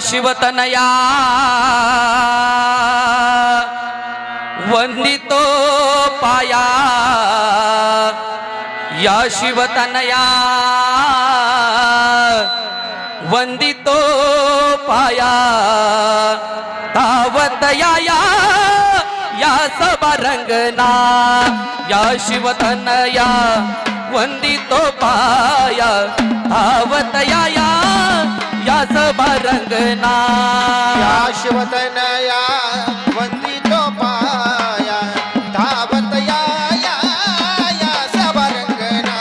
शिवतनया वंदितो पाया। या शिवतनया वंदितो पाया। तावतया या या या या शिवतनया वंदितो पाया। तावतया या सबा रंगना। या शिवतनया वंदितो पाया धावत या या या सबरंगना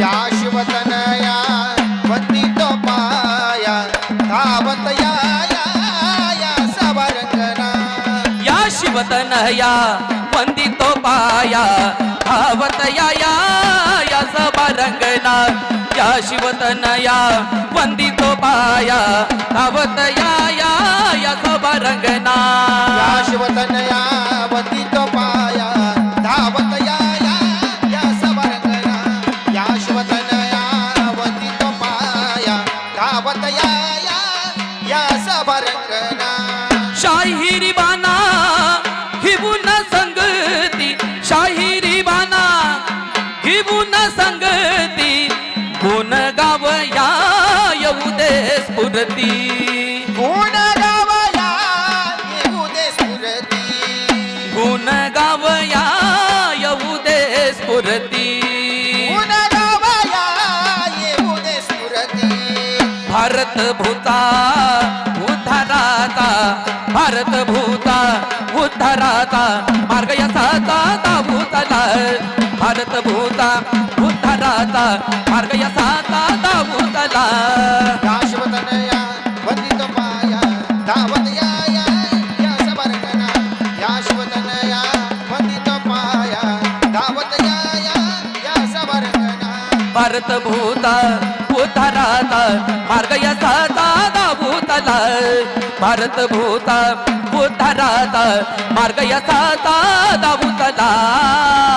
या शिवतनया वंदितो पाया धावत या या या सबरंगना या शिवतनया वंदितो पाया धावत या या या सबा रंगना। या शिवतनया वंदितो पाया धावत या या या रंगना. शिवतनया वंदी गुण गावया येऊ दे स्फुरती गुण गाव येऊ दे स्फुरती गुण गावया येऊ दे स्फुरती भारत भूता उद्धाराचा मार्ग यसाचा दाभूतला भारत भूता उद्धाराचा मार्ग यसाचा दाभूतला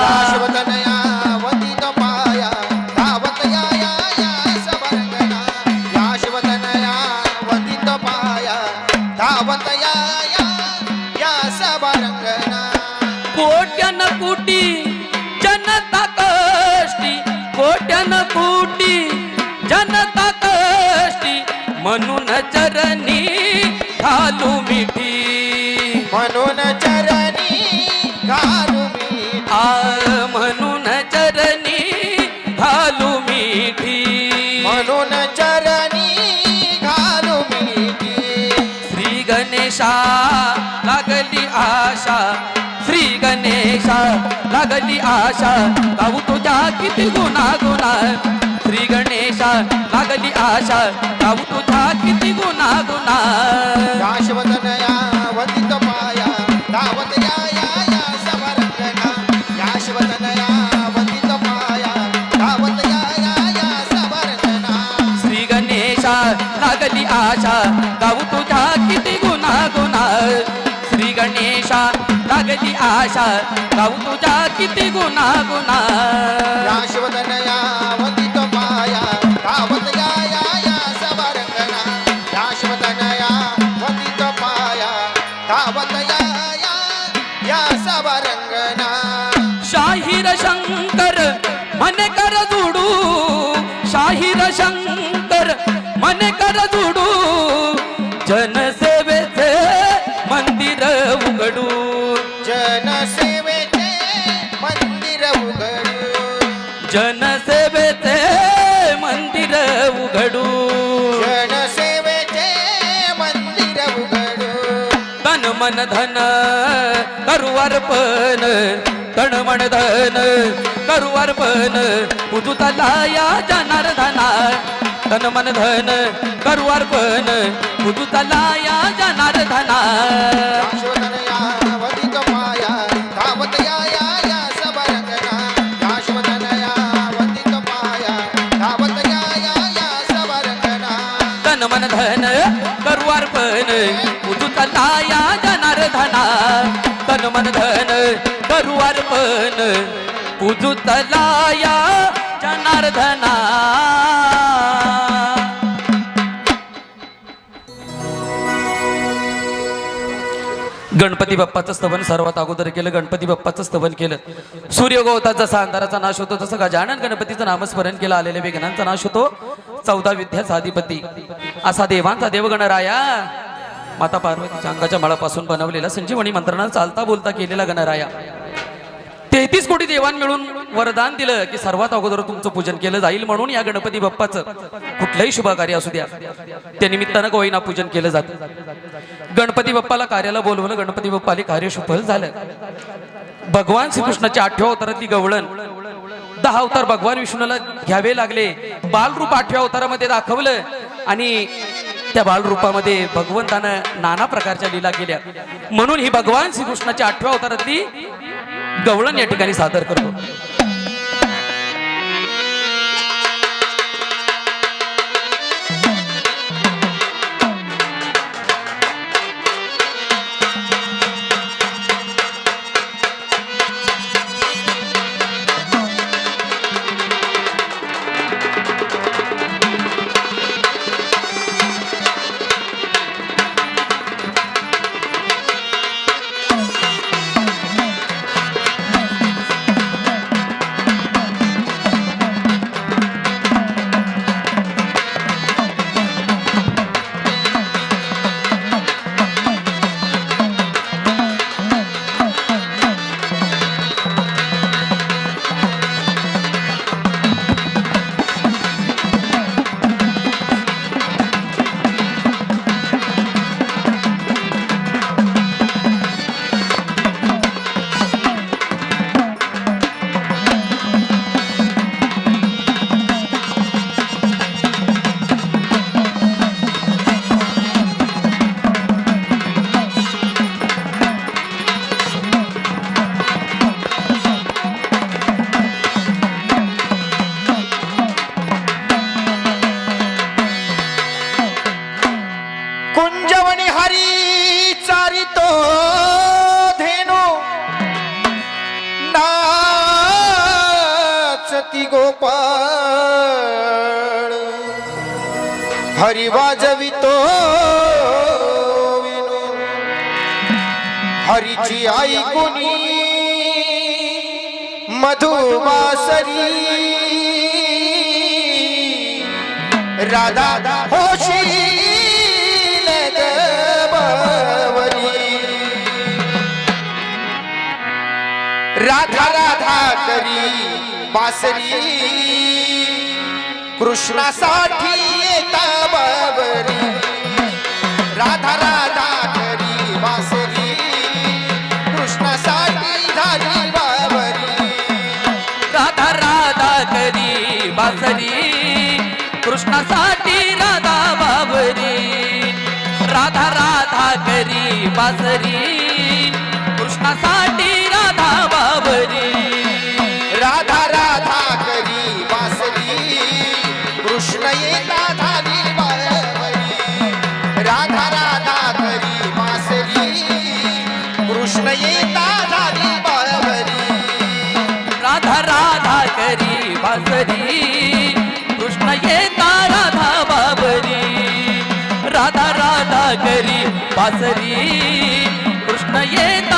या शिवतनया वंदित पाया धावत या या या या या या गणेशा लागली आशा. श्री गणेशा लागली आशा. गाऊ तुझ्या किती गुणा गुणा श्री गणेशा लागली आशा. गाऊ तुझ्या किती गुणा गुणा गणेशा लागली आशा गाऊ तुझ्या किती गुणा गुन्हा मन धन करू अर्पण मन धन करू अर्पण पुजू या धना तन मन धन करू अर्पण पुजू या जाणार धना. मन धन करू अर्पण पुजू या धना तन मन धन करू अर्पण. पूजू तलाया जनार्दना गणपती बाप्पाचं स्तवन सर्वात अगोदर केलं गणपती बाप्पाचं स्तवन केलं. सूर्यगोवतात जसा अंधाराचा नाश होतो तसं गजानन गणपतीचं नामस्मरण केलं आलेल्या विघ्नांचा नाश होतो. चौदा विद्याचा अधिपती असा देवांचा देवगणराया. माता पार्वतीच्या अंगाच्या मळापासून बनवलेला संजीवनी मंत्रणाला चालता बोलता केलेला गणराया. तेहतीस कोटी देवान मिळून वरदान दिलं की सर्वात अगोदर तुमचं पूजन केलं जाईल म्हणून या गणपती बाप्पाचं कुठलंही शुभ कार्य असू द्या. त्या निमित्तानं गोईना पूजन केलं जातं. गणपती बाप्पाला कार्याला बोलवलं गणपती बाप्पाले कार्य सफल झालं. भगवान श्रीकृष्णाच्या आठव्या अवतारातली गवळण दहा अवतार भगवान विष्णूला घ्यावे लागले. बालरूप आठव्या अवतारामध्ये दाखवलं आणि त्या बालरूपामध्ये भगवंतानं नाना प्रकारच्या लीला केल्या. म्हणून ही भगवान श्रीकृष्णाच्या आठव्या अवतारातली गवळण या ठिकाणी सादर करतो. हरी वाजवितो हरीची आई कुणी मधुमासरी राधा होशी राधा राधा करी बासरी। कृष्णासाठी येता राधा राधा करी बासरी। कृष्णासाठी झाली बाबरी। राधा राधा करी बासरी। कृष्णासाठी राधा बाबरी। राधा राधा करी बासरी। कृष्णासाठी राधा बाबरी। पाचरी कृष्ण येता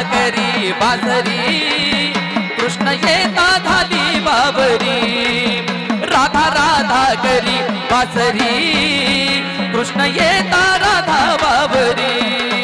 सागरी बाजरी. कृष्ण येता झाली बाबरी. राधा राधा करी बाजरी कृष्ण येता राधा बाबरी.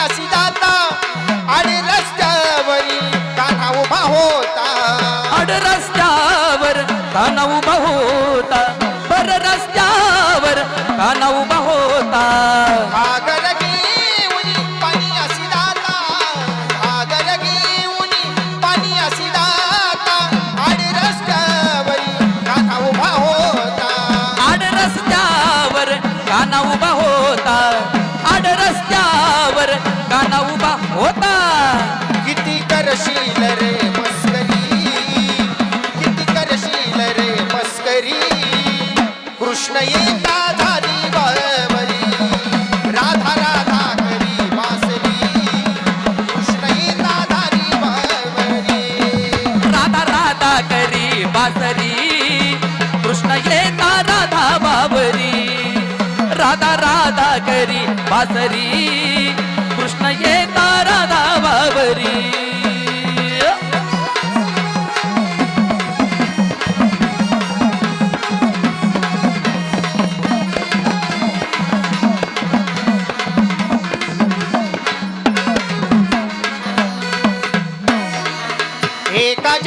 अशी जाता आणि रस्त्यावरी काना उभा होता. अड रस्त्यावर काना कृष्ण येता झाली बळवरी राधा राधा करी वासली कृष्ण येता झाली बळवरी राधा राधा करी वासरी. कृष्ण येता राधा बाबरी राधा राधा करी वासरी. हे काज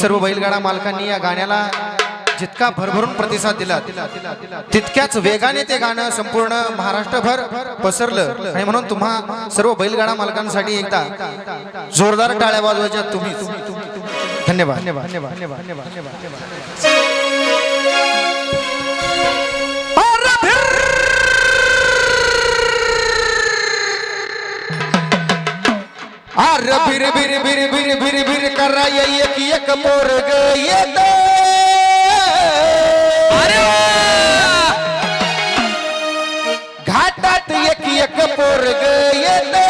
सर्व बैलगाडा मालकांनी या गाण्याला जितका भरभरून प्रतिसाद दिला तितक्याच वेगाने ते गाणं संपूर्ण महाराष्ट्रभर पसरलं. आणि म्हणून तुम्हा सर्व बैलगाडा मालकांसाठी एकदा जोरदार टाळ्या वाजवायच्या तुम्ही धन्यवाद धन्यवाद धन्यवाद धन्यवाद धन्यवाद. बिर बिर बिर बिर बिर बिर कर रहा है एक एक ये तो। अरे घाटात एक एक पोरग ये तो।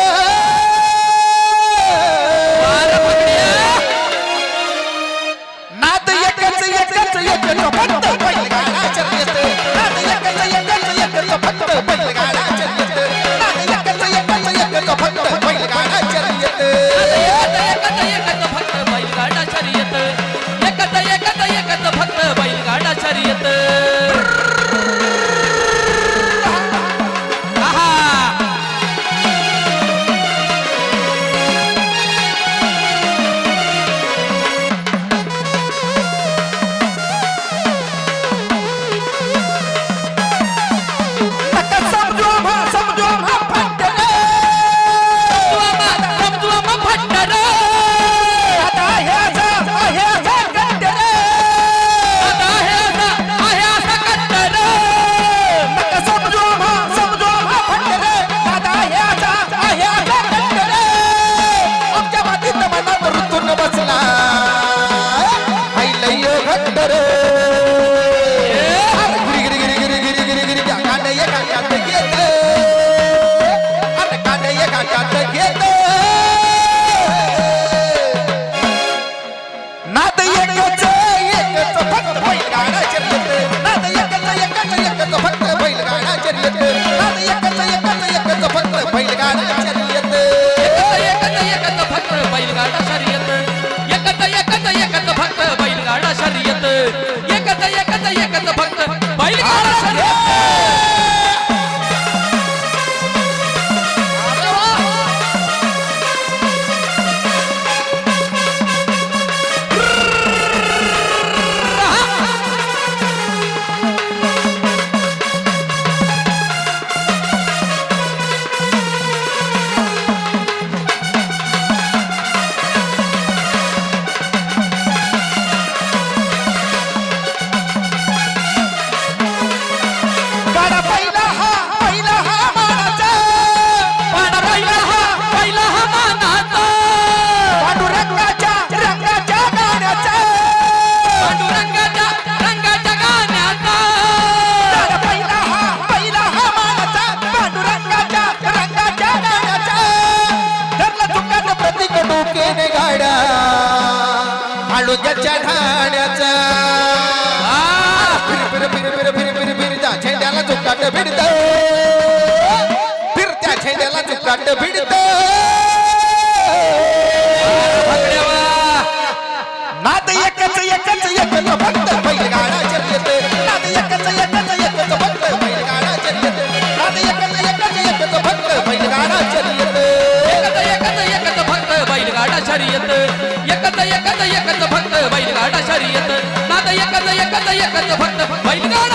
Oh, एक एक Vaya the त्याच्या ठाण्याचा. பட்ட பட்ட பைதான